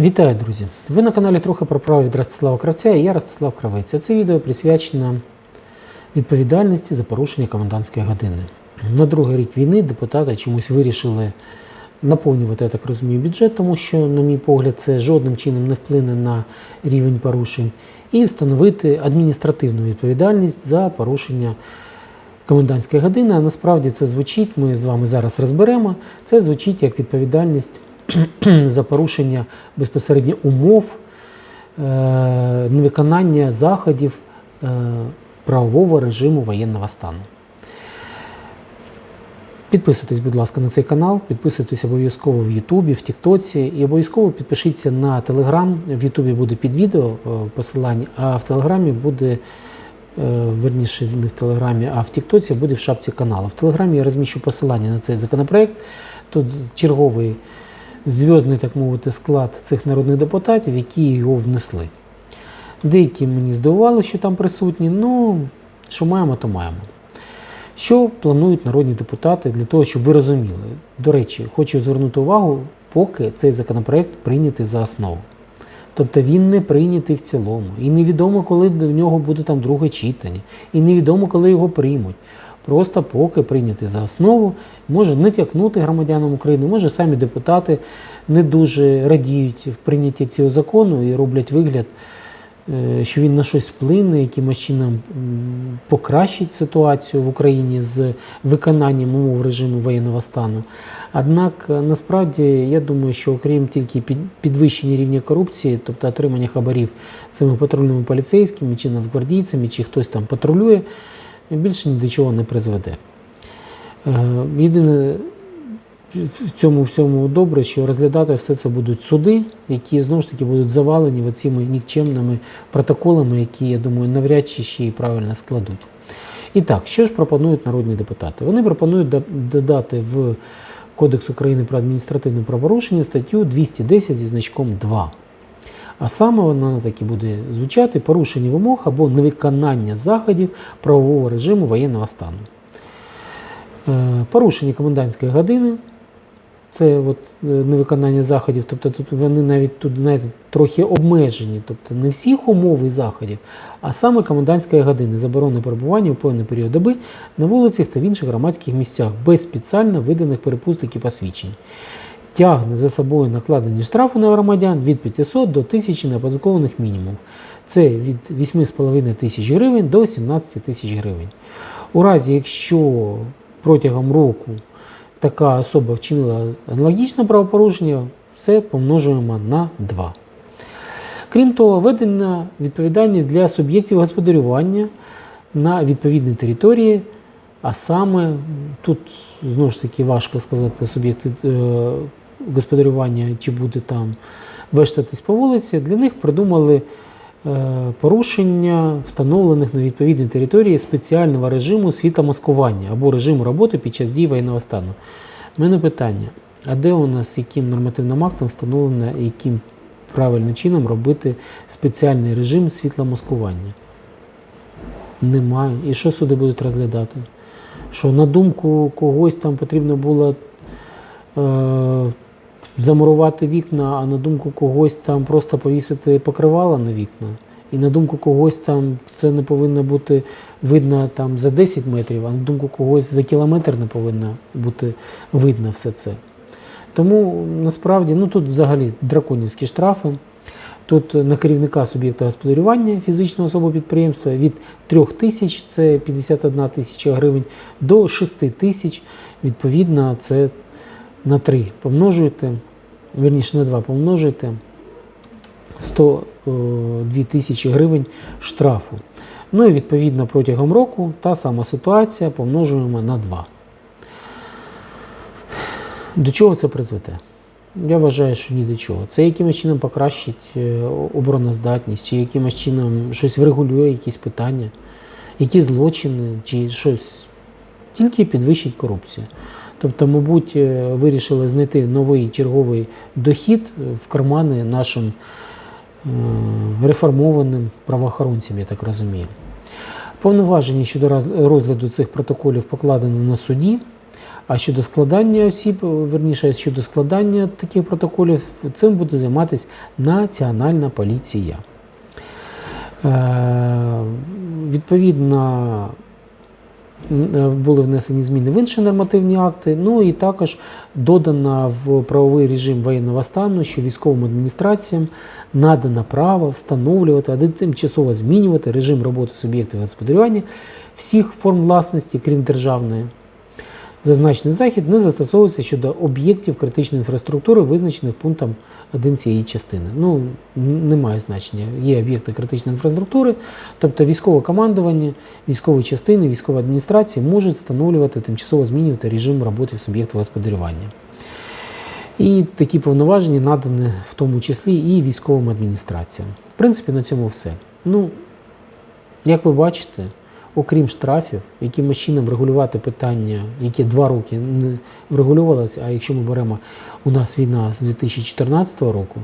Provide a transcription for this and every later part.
Вітаю, друзі! Ви на каналі трохи про право від Ростислава Кравця і я Ростислав Кравець. Це відео присвячено відповідальності за порушення комендантської години. На другий рік війни депутати чомусь вирішили наповнювати, я так розумію, бюджет, тому що, на мій погляд, це жодним чином не вплине на рівень порушень, і встановити адміністративну відповідальність за порушення комендантської години. А насправді це звучить, ми з вами зараз розберемо. Це звучить як відповідальність за порушення безпосередньо умов е, невиконання заходів е, правового режиму воєнного стану. Підписуйтесь, будь ласка, на цей канал, підписуйтесь обов'язково в Ютубі, в Тіктоці і обов'язково підпишіться на Телеграм. В Ютубі буде під відео е, посилання, а в Телеграмі буде, верніше, не в Телеграмі, а в Тіктоці буде в шапці каналу. В Телеграмі я розміщу посилання на цей законопроект. Тут черговий зв'язний, так мовити, склад цих народних депутатів, які його внесли. Деякі мені здивували, що там присутні, ну, що маємо, то маємо. Що планують народні депутати для того, щоб ви розуміли? До речі, хочу звернути увагу, поки цей законопроект прийнятий за основу. Тобто він не прийнятий в цілому. І невідомо, коли в нього буде там друге читання, і невідомо, коли його приймуть. Просто поки прийняти за основу, може натякнути громадянам України, може самі депутати не дуже радіють в прийнятті цього закону і роблять вигляд, е, що він на щось вплине, якимось чином покращить ситуацію в Україні з виконанням умов режиму воєнного стану. Однак е, насправді я думаю, що окрім тільки підвищення рівня корупції, тобто отримання хабарів цими патрульними поліцейськими чи нацгвардійцями, чи хтось там патрулює, більше ні до чого не призведе. Е, Єдине в цьому всьому добре, що розглядати все це будуть суди, які знову ж таки будуть завалені цими нікчемними протоколами, які, я думаю, навряд чи ще й правильно складуть. І так, що ж пропонують народні депутати? Вони пропонують додати в Кодекс України про адміністративне правопорушення статтю 210 зі значком 2. А саме вона так і буде звучати порушення вимог або невиконання заходів правового режиму воєнного стану. Е, Порушення комендантської години це от е, невиконання заходів, тобто тут вони навіть тут, знаєте, трохи обмежені, тобто не всіх умов і заходів, а саме комендантської години, заборони перебування у певний період доби на вулицях та в інших громадських місцях без спеціально виданих перепусток і посвідчень. Тягне за собою накладені штрафи на громадян від 500 до 1000 неоподаткованих мінімум. Це від 8,5 тисяч гривень до 17 тисяч гривень. У разі, якщо протягом року така особа вчинила аналогічне правопорушення, все помножуємо на 2. Крім того, введена відповідальність для суб'єктів господарювання на відповідній території, а саме тут знову ж таки важко сказати суб'єкт е, господарювання, чи буде там вештатись по вулиці. Для них придумали е, порушення встановлених на відповідній території спеціального режиму світломаскування або режиму роботи під час дії воєнного стану. У мене питання: а де у нас яким нормативним актом встановлено, яким правильним чином робити спеціальний режим світломаскування? Немає. І що суди будуть розглядати? Що на думку когось там потрібно було е, замурувати вікна, а на думку когось там просто повісити покривало на вікна. І на думку когось там це не повинно бути видно там за 10 метрів, а на думку когось за кілометр не повинно бути видно все це. Тому насправді ну тут взагалі драконівські штрафи. Тут на керівника суб'єкта господарювання фізичної особи підприємства від 3 тисяч, це 51 тисяча гривень, до 6 тисяч, відповідно, це на 3 помножуєте, верніше на 2 помножуєте 102 тисячі гривень штрафу. Ну і відповідно протягом року та сама ситуація помножуємо на 2. До чого це призведе? Я вважаю, що ні до чого. Це якимось чином покращить е, обороноздатність, чи якимось чином щось врегулює якісь питання, які злочини, чи щось. Тільки підвищить корупцію. Тобто, мабуть, е, вирішили знайти новий черговий дохід в кармани нашим е, реформованим правоохоронцям, я так розумію. Повноваження щодо розгляду цих протоколів покладено на суді, А щодо складання осіб, верніше щодо складання таких протоколів, цим буде займатися Національна поліція. Е, Відповідно, були внесені зміни в інші нормативні акти. Ну і також додано в правовий режим воєнного стану, що військовим адміністраціям надано право встановлювати, а тимчасово змінювати режим роботи суб'єктів господарювання всіх форм власності, крім державної. Зазначений захід не застосовується щодо об'єктів критичної інфраструктури, визначених пунктом 1 цієї частини. Ну, немає значення. Є об'єкти критичної інфраструктури, тобто військове командування, військові частини, військова адміністрація можуть встановлювати, тимчасово змінювати режим роботи суб'єктів господарювання. І такі повноваження надані в тому числі і військовим адміністраціям. В принципі, на цьому все. Ну, як ви бачите, окрім штрафів, якимось чином врегулювати питання, які два роки не врегулювалися, а якщо ми беремо у нас війна з 2014 року,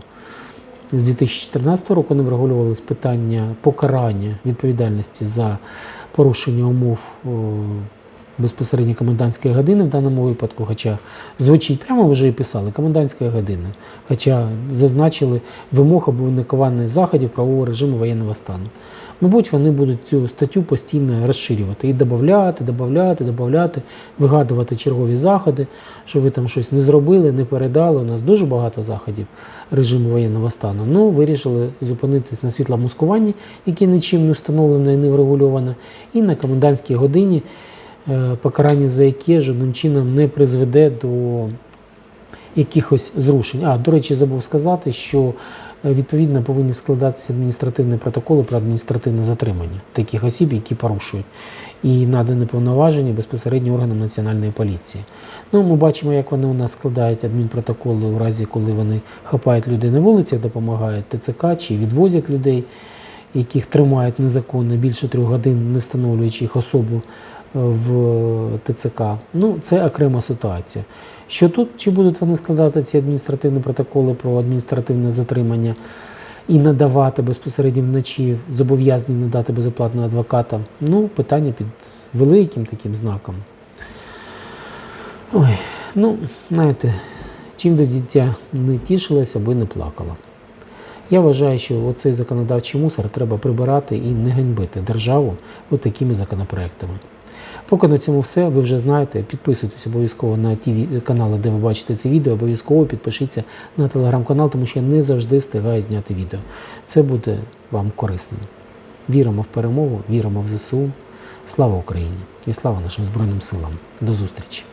з 2014 року не врегулювалися питання покарання відповідальності за порушення умов безпосередньо комендантської години в даному випадку, хоча звучить прямо вже і писали комендантська година, хоча зазначили вимог або заходів правового режиму воєнного стану. Мабуть, вони будуть цю статтю постійно розширювати і додати, додати, додати, вигадувати чергові заходи, що ви там щось не зробили, не передали. У нас дуже багато заходів режиму воєнного стану. Ну, вирішили зупинитись на світломаскуванні, яке нічим не встановлено і не врегульовано, і на комендантській годині, покарання за яке жодним чином не призведе до якихось зрушень. А, до речі, забув сказати, що е, відповідно повинні складатися адміністративні протоколи про адміністративне затримання таких осіб, які порушують, і надані повноваження безпосередньо органам національної поліції. Ну, ми бачимо, як вони у нас складають адмінпротоколи у разі, коли вони хапають людей на вулицях, допомагають ТЦК чи відвозять людей, яких тримають незаконно більше трьох годин, не встановлюючи їх особу е, в ТЦК. Ну, це окрема ситуація. Що тут, чи будуть вони складати ці адміністративні протоколи про адміністративне затримання і надавати безпосередньо вночі, зобов'язані надати безоплатного адвоката? Ну, питання під великим таким знаком. Ой, ну, знаєте, чим до дитя не тішилося, аби не плакала. Я вважаю, що оцей законодавчий мусор треба прибирати і не ганьбити державу от такими законопроектами. Поки на цьому все, ви вже знаєте. Підписуйтесь обов'язково на ті канали, де ви бачите це відео. Обов'язково підпишіться на телеграм-канал, тому що я не завжди встигаю зняти відео. Це буде вам корисним. Віримо в перемогу, віримо в ЗСУ. Слава Україні і слава нашим Збройним силам. До зустрічі!